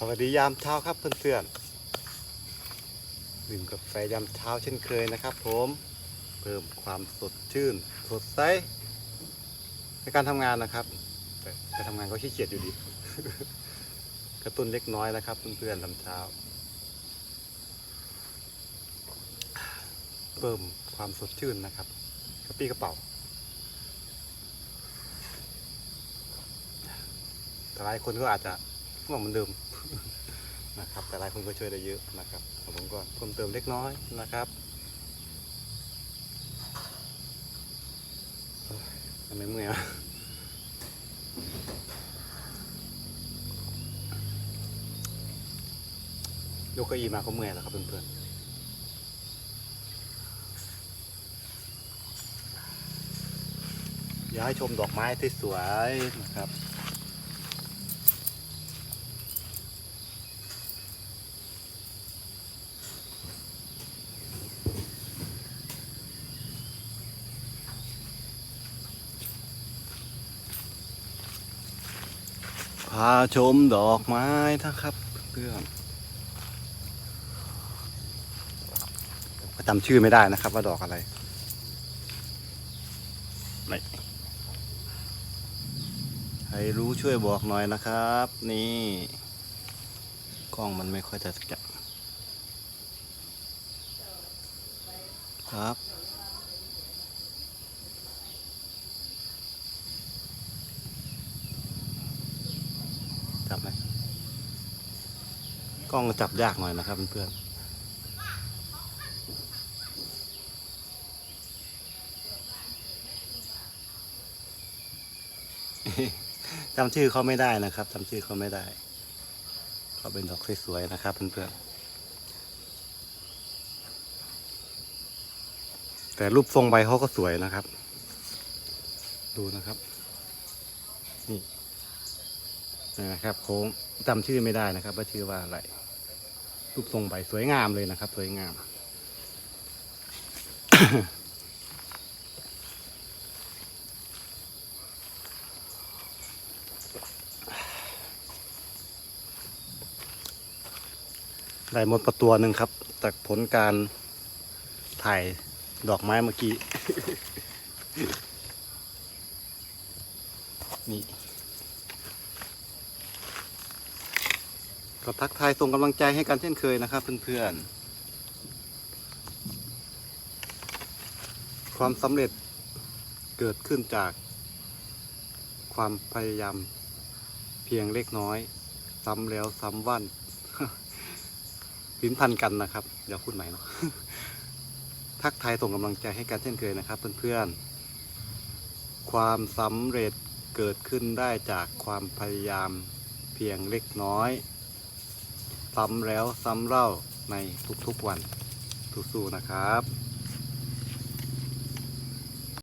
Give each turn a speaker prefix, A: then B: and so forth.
A: สวัสดียามเช้าครับเพื่อนๆดื่มกาแฟยามเช้าเช่นเคยนะครับ ผม เพิ่มความสดชื่น สดใสในการทำงานนะครับ แต่การทำงานก็ขี้เกียจอยู่ดี กระตุ้นเล็กน้อยนะครับ เพื่อนๆลำเช้า เพิ่มความสดชื่นนะครับกระปี้กระเป๋าแต่หลายคนก็อาจจะง่วงเหมือนเดิม นะครับแต่หลายคนก็ช่วยได้เยอะนะครับผมก็เพิ่มเติมเล็กน้อยนะครับทำไมเมื่อยยกเก้าอี้มาก็เมื่อยแล้วครับเพื่อนๆอยาให้ชมดอกไม้ที่สวยนะครับ พาชมดอกไม้นะครับเพื่อนก็จำชื่อไม่ได้นะครับ ว่าดอกอะไรไม่ใครรู้ช่วยบอกหน่อยนะครับ นี่ กล้องมันไม่ค่อยจะจับครับ จับไหมกล้องจับยากหน่อยนะครับเพื่อนจำชื่อเขาไม่ได้นะครับจำชื่อเขาไม่ได้เขาเป็นดอกสวยๆนะครับเพื่อนๆแต่รูปทรงใบเขาก็สวยนะครับ ดูนะครับ นี่ นี่นะครับ โค้งจำชื่อไม่ได้นะครับ ว่าชื่อว่าอะไรรูปทรงใบสวยงามเลยนะครับ สวยงาม ได้หมดประตัวหนึ่งครับ จากผลการถ่ายดอกไม้เมื่อกี้ นี่ ก็ทักทายส่งกำลังใจให้กันเช่นเคยนะครับเพื่อนๆ ความสำเร็จเกิดขึ้นจาก ความพยายามเพียงเล็กน้อย ซ้ำแล้วซ้ำวันพินพันกันนะครับอย่าพูดใหม่เนาะทักทายส่งกำลังใจให้กันเช่นเคยนะครับเพื่อนๆ ความสำเร็จเกิดขึ้นได้จากความพยายามเพียงเล็กน้อย ซ้ำแล้วซ้ำเล่าในทุกๆวันสู้ๆนะครับ